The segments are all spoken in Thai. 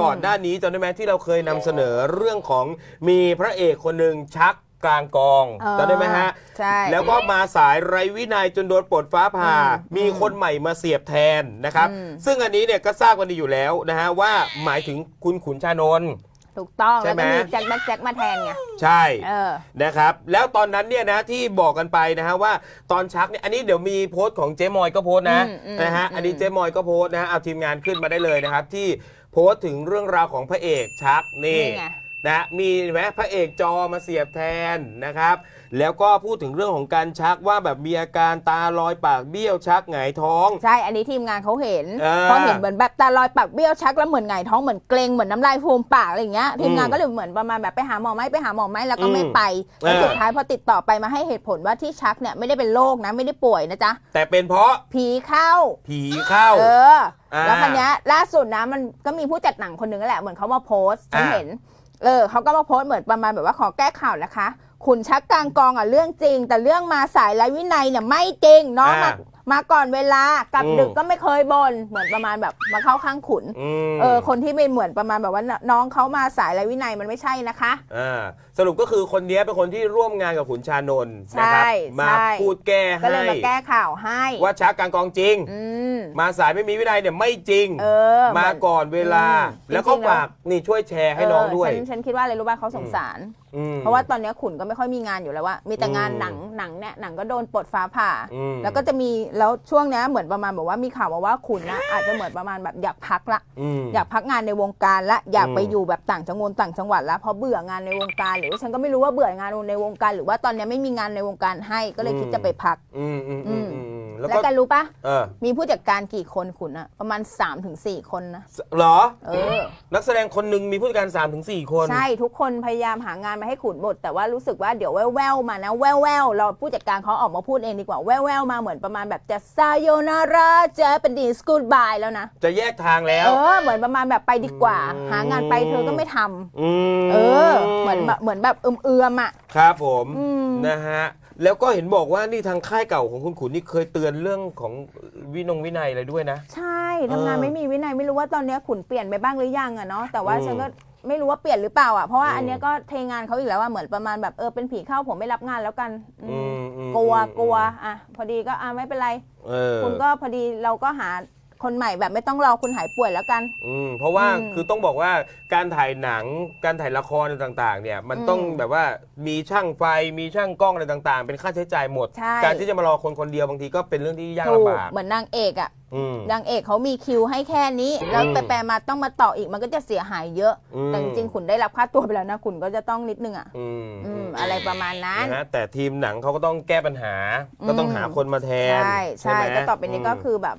ก่อนหน้านี้จำได้ไหมที่เราเคยนำเสนอเรื่องของมีพระเอกคนหนึ่งชักกลางกองเออจำได้ไหมฮะ ใช่ แล้วก็มาสายไรวินัยจนโดนปลดฟ้าผ่าอืมมีคนใหม่มาเสียบแทนนะครับอืมซึ่งอันนี้เนี่ยก็ทราบกันดีอยู่แล้วนะฮะว่าหมายถึงคุณขุนชานนท์ ถูกต้องใช่แล้วไหม ก็มีแจ็คแบ็คแจ็คมาแทนไงใช่ เออ นะครับ แล้วตอนนั้นเนี่ยนะที่บอกกันไปนะฮะว่าตอนชักเนี่ยอันนี้เดี๋ยวมีโพสต์ของเจ๊มอยก็โพสต์นะอืมอืมนะฮะอืม อันนี้เจ๊มอยก็โพสต์นะฮะเอาทีมงานขึ้นมาได้เลยนะครับ ที่โพสต์ถึงเรื่องราวของพระเอกชักนี่นี่ไง นะมีเห็นไหมพระเอกจอมาเสียบแทนนะครับ แล้วก็พูดถึงเรื่องของการชักว่าแบบมีอาการตาลอยปากเบี้ยวชักหงายท้อง ใช่ อันนี้ทีมงานเขาเห็นเออเขาเห็นเหมือนแบบตาลอยปากเบี้ยวชักแล้วเหมือนไงายท้องเหมือนเกรงเหมือนน้ำลายฟูมปากอะไรอย่างเงี้ยทีมงานอืมก็เลยเหมือนประมาณแบบไปหาหมอไหมไปหาหมอไหมแล้วก็อืมไม่ไปแล้วเออสุดท้ายพอติดต่อไปมาให้เหตุผลว่าที่ชักเนี่ยไม่ได้เป็นโรคนะไม่ได้ป่วยนะจ๊ะแต่เป็นเพราะผีเข้า ผีเข้า เอออ่าแล้วคันนี้ยล่าสุดนะมันก็มีผู้จัดหนังคนหนึ่งนั่นแหละเหมือนเขามาโพสต์ฉันอ่าเห็น เออเขาก็มาโพสต์เหมือนประมาณแบบว่าขอแก้ข่าวนะคะขุนชักกลางกองอะเรื่องจริง แต่เรื่องมาสายไรวินัยเนี่ยไม่จริงน้องมาอ่า มาก่อนเวลากลับอืม ดึกก็ไม่เคยบน่นเหมือนประมาณแบบมาเข้าข้างขุนอืมเออคนที่เป็นเหมือนประมาณแบบว่าน้องเขามาสายไรวินัยมันไม่ใช่นะคะ อ่าสรุปก็คือคนนี้เป็นคนที่ร่วมงานกับขุนชานนท์นะครับใช่มาใช่ พูดแก้ก็ให้เลยมาแก้ข่าวให้ว่าชักกลางกองจริง อืมมาสายไม่มีวินัยเนี่ยไม่จริง เออมาก่อนเวลา อืมแล้วก็จริงๆแล้วฝากนี่ช่วยแชร์ให้น้องด้วยเฉันฉันคิดว่าอะไรรู้ป่ะเขาสงสาร อืม เพราะว่าตอนเนี้ยขุนก็ไม่ค่อยมีงานอยู่แล้วว่า มีแต่งานอืม หนังหนังเนี่ยหนังก็โดนปลดฟ้าผ่า อืมแล้วก็จะมีแล้วช่วงเนี้ยเหมือนประมาณแบบว่ามีข่าวมาว่าขุนนะอาจจะเหมือนประมาณแบบอยากพักละอืมอยากพักงานในวงการละอยากไปอืม อยู่แบบต่างจังหวัดต่างจังหวัดละเพราะเบื่องานในวงการ หรือว่าฉันก็ไม่รู้ว่าเบื่องานในวงการ หรือว่าตอนเนี้ยไม่มีงานในวงการให้ก็เลยคิดจะไปพัก อืมอืมอืมอืมอืม แล้วแล้วก็ กันรู้ปะเออมีผู้จัดการกี่คนขุนอะประมาณ3-4ถึงคนนะ เหรอ เออ นักแสดงคนหนึ่งมีผู้จัดการ3าถึงสคน ใช่ทุกคนพยายามหางานมาให้ขุนหมด แต่ว่ารู้สึกว่าเดี๋ยวแววๆมานะ แววๆเราผู้จัดการเขาออกมาพูดเองดีกว่าแววๆมาเหมือนประมาณแบบจะซาโยนาราจะเป็นดีสกูดบายแล้วนะจะแยกทางแล้ว เออเหมือนประมาณแบบไปดีกว่า อืม หางานไปเธอก็ไม่ทำอืมเออ เหมือนแบบเหมือนแบบเอือมๆอะ ครับผม อืม นะฮะ แล้วก็เห็นบอกว่านี่ทางค่ายเก่าของคุณขุนนี่เคยเตือนเรื่องของวินงวินัยอะไรด้วยนะ ใช่ทำงานเออไม่มีวินัยไม่รู้ว่าตอนเนี้ยขุนเปลี่ยนไปบ้างหรือยังอะเนาะแต่ว่าอืมฉันก็ไม่รู้ว่าเปลี่ยนหรือเปล่าอะเพราะว่าอืม อันเนี้ยก็เทงานเขาอีกแล้วว่าเหมือนประมาณแบบเออเป็นผีเข้าผมไม่รับงานแล้วกันอืมอืมอืมกลัวอืมกลัวอะพอดีก็อะไม่เป็นไร เออคุณก็พอดีเราก็หา คนใหม่แบบไม่ต้องรอคุณหายป่วยแล้วกัน อืมเพราะว่าอืมคือต้องบอกว่าการถ่ายหนังการถ่ายละครอะไรต่างๆ เนี่ยมันอืมต้องแบบว่ามีช่างไฟมีช่างกล้องอะไรต่างๆ เป็นค่าใช้จ่ายหมด ใช่ การที่จะมารอคนคนเดียวบางทีก็เป็นเรื่องที่ยากถูกลำบากเหมือนนางเอกอะอืม นางเอกเขามีคิวให้แค่นี้ แล้วอืม ไปแปลมาต้องมาต่ออีกมันก็จะเสียหายเยอะ อืมแต่จริงๆขุนได้รับค่าตัวไปแล้วนะขุนก็จะต้องนิดนึงอะอืมอืมอะไรประมาณนั้น นะฮะแต่ทีมหนังเขาก็ต้องแก้ปัญหา ก็ต้องหาคนมาแทนใช่ใช่ไหมก็ต่อไปนี้ก็มคือแบบ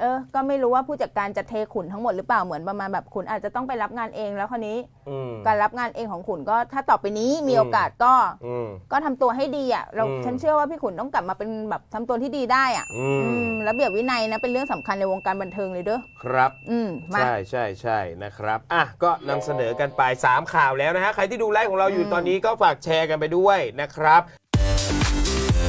เออ ก็ไม่รู้ว่าผู้จัดการจะเทขุนทั้งหมดหรือเปล่าเหมือนประมาณแบบขุนอาจจะต้องไปรับงานเองแล้วคราวนี้ อืม การรับงานเองของขุนก็ถ้าต่อไปนี้มีอืมโอกาสก็ อืม ก็ทำตัวให้ดีอะเราอืม ฉันเชื่อว่าพี่ขุนต้องกลับมาเป็นแบบทำตัวที่ดีได้อะ อือืมมระเบียบวินัยนะเป็นเรื่องสำคัญในวงการบันเทิงเลยเด้อครับ อืมมา ใช่ใช่ใช่นะครับ อะ ก็นำเสนอกันไป 3 ข่าวแล้วนะฮะ ใครที่ดูไลฟ์ของเราอยู่อืมตอนนี้ก็ฝากแชร์กันไปด้วยนะครับ